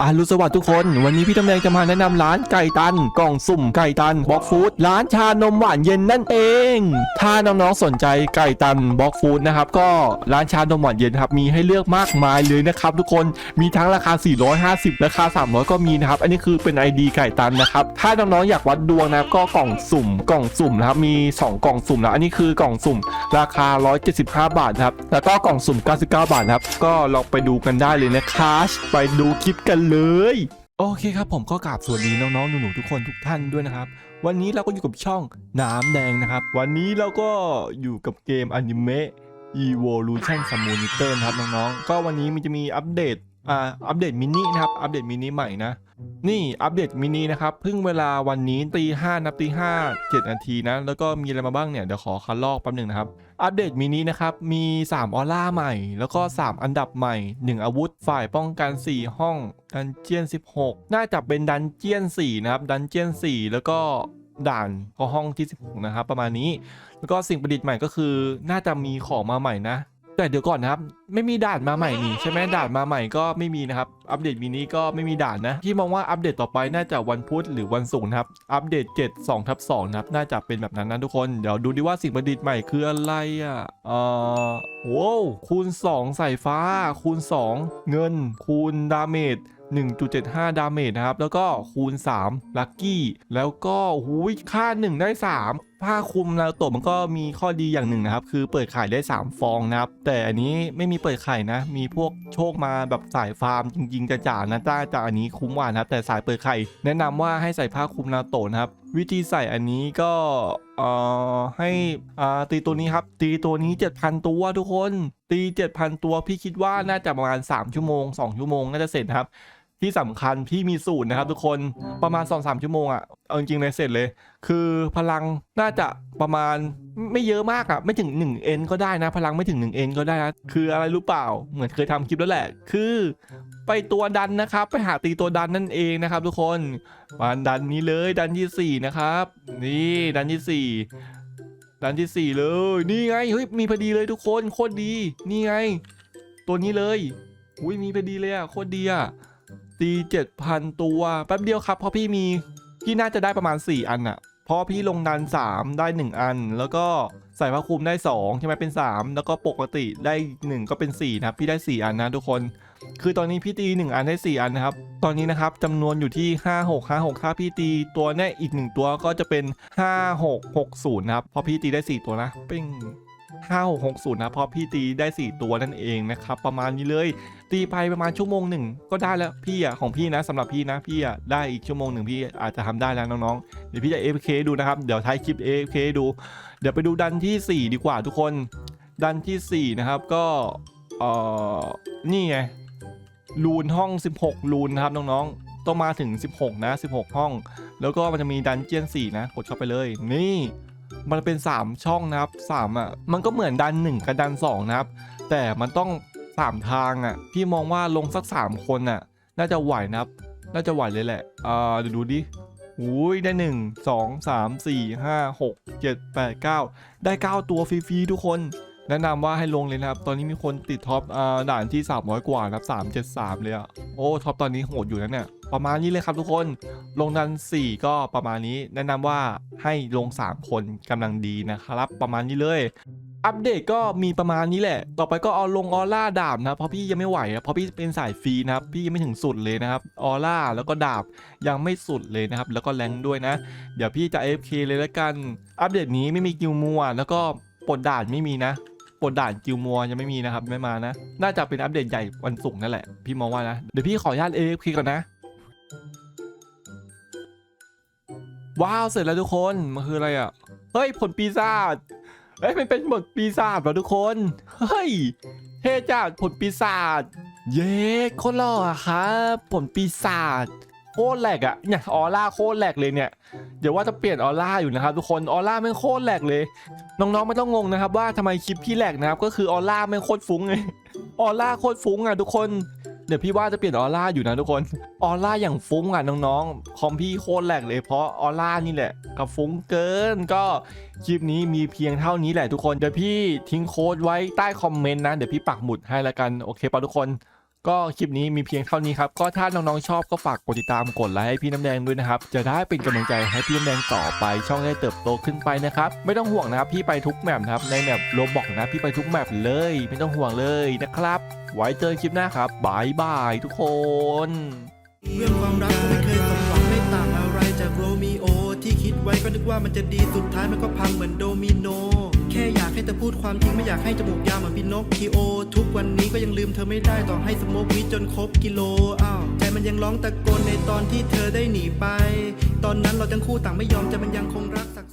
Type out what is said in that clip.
อารุสวัสดิ์ทุกคน วันนี้พี่ตำแดงจะมาแนะนำร้านไก่ตัน กล่องสุ่มไก่ตันบล็อกฟู้ดร้านชานมหวานเย็นนั่นเอง ถ้าน้องๆสนใจไก่ตันบล็อกฟู้ดนะครับก็ร้านชานมหวานเย็นครับมีให้เลือกมากมายเลยนะครับทุกคนมีทั้งราคา 450 ราคา 300 ก็มีนะครับ อันนี้คือเป็น ID ไก่ตันนะครับถ้าน้องๆอยากวัดดวงนะครับก็กล่องสุ่มกล่องสุ่มนะครับมี 2 กล่องสุ่มนะอันนี้คือกล่องสุ่ม ราคา 175 บาทครับ แล้วก็กล่องสุ่ม 99 บาทครับ ก็ลองไปดูกันได้เลยนะคะไปดูคลิปกันเลยโอเคครับผมก็กราบสวัสดีน้องๆหนูๆทุกคนทุกท่านด้วยนะครับ วันนี้เราก็อยู่กับช่องน้ำแดงนะครับ วันนี้เราก็อยู่กับเกมอนิเมะ Evolution Simulator นะครับน้องๆก็วันนี้มันจะมีอัปเดตอ่าอัปเดตมินินะครับอัปเดตมินิใหม่นะ นี่อัปเดตมินินะครับเพิ่งเวลาวันนี้ตีห้านับตีห้าเจ็ดนาทีนะ แล้วก็มีอะไรมาบ้างเนี่ย เดี๋ยวขอคัดลอกแป๊บหนึ่งนะครับ อัปเดตมินินะครับ มี 3 ออร่าใหม่ แล้วก็ 3 อันดับใหม่ 1 อาวุธฝ่ายป้องกัน 4 ห้องดันเจียน 16 น่าจะเป็นดันเจียน 4 นะครับ ดันเจียน 4 แล้วก็ด่านก็ห้องที่ 16 นะครับ ประมาณนี้ แล้วก็สิ่งประดิษฐ์ใหม่ก็คือ น่าจะมีของมาใหม่นะ แต่เดี๋ยวก่อนนะครับ ไม่มีด่านมาใหม่นี่ใช่ไหมด่านมาใหม่ก็ไม่มีนะครับ อัปเดตมินิก็ไม่มีด่านนะพี่มองว่าอัปเดตต่อไปน่าจะวันพุธหรือวันศุกร์นะครับ อัปเดต 7 2ทับ2นะครับ น่าจะเป็นแบบนั้นนะทุกคน เดี๋ยวดูดิว่าสิ่งประดิษฐ์ใหม่คืออะไรอะเอ่อโว้วคูณ2สายฟ้า คูณ 2 เงิน คูณดาเมจ1.75 ดาเมจนะครับ แล้วก็คูณ 3 ลัคกี้ แล้วก็หูยค่า 1 ได้ 3 ผ้าคลุมนาโตะมันก็มีข้อดีอย่างหนึ่งนะครับ คือเปิดขายได้ 3 ฟองนะครับ แต่อันนี้ไม่มีเปิดขายนะ มีพวกโชคมาแบบสายฟาร์มจริงๆจะจ่านะจ้าจากอันนี้คุ้มกว่านะครับ แต่สายเปิดไข่แนะนำว่าให้ใส่ผ้าคลุมนาโตะนะครับวิธีใส่อันนี้ก็เอ่อให้อ่าตีตัวนี้ครับ ตีตัวนี้ 7,000 ตัวทุกคน ตี 7,000 ตัวพี่คิดว่าน่าจะประมาณ 3 ชั่วโมง 2 ชั่วโมงน่าจะเสร็จครับ ที่สำคัญพี่มีสูตรนะครับทุกคนประมาณ2-3ชั่วโมงอะ่ะเอาจริงๆเลยเสร็จเลย คือพลังน่าจะประมาณไม่เยอะมากอะ่ะไม่ถึง1เอ็นก็ได้นะ พลังไม่ถึง1เอ็นก็ได้นะคืออะไรรู้เปล่าเหมือนเคยทำคลิปแล้วแหละ คือ ไปตัวดันนะครับ ไปหาตีตัวดันนั่นเองนะครับ ทุกคนมาดันนี้เลยดันที่4นะครับนี่ดันที่4ดันที่ 4 เลย นี่ไงเฮ้ยมีพอดีเลยทุกคนโคตรดี นี่ไง ตัวนี้เลยอุ้ยมีพอดีเลยอะ่ะโคตรดีอะ่ะ ตี7,000 ตัว แป๊บเดียวครับเพราะพี่มีพี่น่าจะได้ประมาณ 4 อันอะเพราะพี่ลงดัน 3 ได้ 1 อัน แล้วก็ใส่ผ้าคลุมได้ 2 ใช่ไหมเป็น 3 แล้วก็ปกติได้ 1 ก็เป็น 4 นะพี่ได้ 4 อันนะทุกคน คือตอนนี้พี่ตี 1 อันได้ 4 อันนะครับ ตอนนี้นะครับจำนวนอยู่ที่ 5 6 5 6 ถ้าพี่ตีตัวเนี้ยอีก 1 ตัวก็จะเป็น 5 6 6 0 นะครับเพราะพี่ตีได้ 4 ตัวนะ ปิ้ง 5 6 6 0นะเพราะพี่ตีได้ 4 ตัวนั่นเองนะครับประมาณนี้เลย ตีไปประมาณชั่วโมงหนึ่งก็ได้แล้วพี่อะของพี่นะสำหรับพี่นะพี่อะได้อีกชั่วโมงหนึ่งพี่อาจจะทำได้แล้วน้องๆเดี๋ยวพี่จะ AFK ดูนะครับเดี๋ยวท้ายคลิป AFK ดู เดี๋ยวไปดูดันที่ 4 ดีกว่าทุกคน ดันที่ 4 นะครับก็เอ่อนี่ไงรูนห้อง 16 รูนนะครับน้องๆต้องมาถึง 16 นะ 16 ห้อง แล้วก็มันจะมีดันเจียน4นะกดเข้าไปเลยนี่ มันเป็น 3 ช่องนะครับ3อะมันก็เหมือนดัน 1 กับดัน 2 นะครับ แต่มันต้อง 3 ทางอะพี่มองว่าลงสัก 3 คนอะ น่าจะไหวนะครับ น่าจะไหวเลยแหละอ่าเดี๋ยวดูดิอุ้ยได้ 1 2 3 4 5 6 7 8 9 ได้ 9 ตัวฟรีๆทุกคน แนะนำว่าให้ลงเลยนะครับ ตอนนี้มีคนติดท็อปอ่าด่านที่ 300 กว่านะครับ373 เลยอะโอ้ท็อปตอนนี้โหดอยู่นะเนี่ย ประมาณนี้เลยครับทุกคนลงดัน 4 ก็ประมาณนี้ แนะนำว่าให้ลง 3 คนกำลังดีนะครับ ประมาณนี้เลย อัปเดตก็มีประมาณนี้แหละ ต่อไปก็เอาลงออร่าดาบนะเพราะพี่ยังไม่ไหวอะเพราะพี่เป็นสายฟรีนะครับพี่ยังไม่ถึงสุดเลยนะครับออร่าแล้วก็ดาบยังไม่สุดเลยนะครับแล้วก็แรงด้วยนะ เดี๋ยวพี่จะ AFK เลยแล้วกัน อัปเดตนี้ไม่มีกิลมัวแล้วก็ปลดด่านไม่มีนะปลดด่านกิลมัวยังไม่มีนะครับ ไม่มานะ น่าจะเป็นอัปเดตใหญ่วันศุกร์นั่นแหละ พี่มองว่านะ เดี๋ยวพี่ขออนุญาต AFK ก่อนนะ ว้าวเสร็จแล้วทุกคนมันคืออะไรอะเฮ้ยผลปีศาจเอ้ยมันเป็นผลปีศาจเหรอทุกคนเฮ้ยเท่จัดผลปีศาจเย้โคตรหล่ออะครับผลปีศาจโคตรแหลกอะเนี่ยออร่าโคตรแหลกเลยเนี่ยเดี๋ยวว่าจะเปลี่ยนออร่าอยู่นะครับทุกคนออร่าแม่โคตรแหลกเลย น้องๆไม่ต้องงงนะครับว่าทำไมคลิปพี่แหลกนะครับก็คือออร่าแม่โคตรฟุ้งเลยออร่าโคตรฟุ้งอะทุกคน เดี๋ยวพี่ว่าจะเปลี่ยนออร่าอยู่นะทุกคน ออร่าอย่างฟุ้งอะน้องๆ คอมพี่โคตรแหลกเลยเพราะออร่านี่แหละกับฟุ้งเกินก็คลิปนี้มีเพียงเท่านี้แหละทุกคน เดี๋ยวพี่ทิ้งโค้ดไว้ใต้คอมเมนต์นะ เดี๋ยวพี่ปักหมุดให้ละกัน โอเคป่ะทุกคน ก็คลิปนี้มีเพียงเท่านี้ครับ ก็ถ้าน้องๆชอบก็ฝากกดติดตามกดไลค์ให้พี่น้ำแดงด้วยนะครับ จะได้เป็นกำลังใจให้พี่น้ำแดงต่อไป ช่องได้เติบโตขึ้นไปนะครับ ไม่ต้องห่วงนะครับพี่ไปทุกแมปนะครับในแมปโรบอกนะพี่ไปทุกแมปเลย ไม่ต้องห่วงเลยนะครับ ไว้เจอคลิปหน้าครับบายบายทุกคนเรื่องความรักก็ไม่เคยสมหวังไม่ต่างอะไรจากโรมิโอที่คิดไว้ก็นึกว่ามันจะดีสุดท้ายมันก็พังเหมือนโดมิโน แค่อยากให้เธอพูดความจริงไม่อยากให้จมูกยาวเหมือนพี่นกคีโอ ทุกวันนี้ก็ยังลืมเธอไม่ได้ต่อให้สมกวิจนครบกิโลอ้าวใจมันยังร้องตะโกนในตอนที่เธอได้หนีไป ตอนนั้นเราทั้งคู่ต่างไม่ยอมใจมันยังคงรักสัก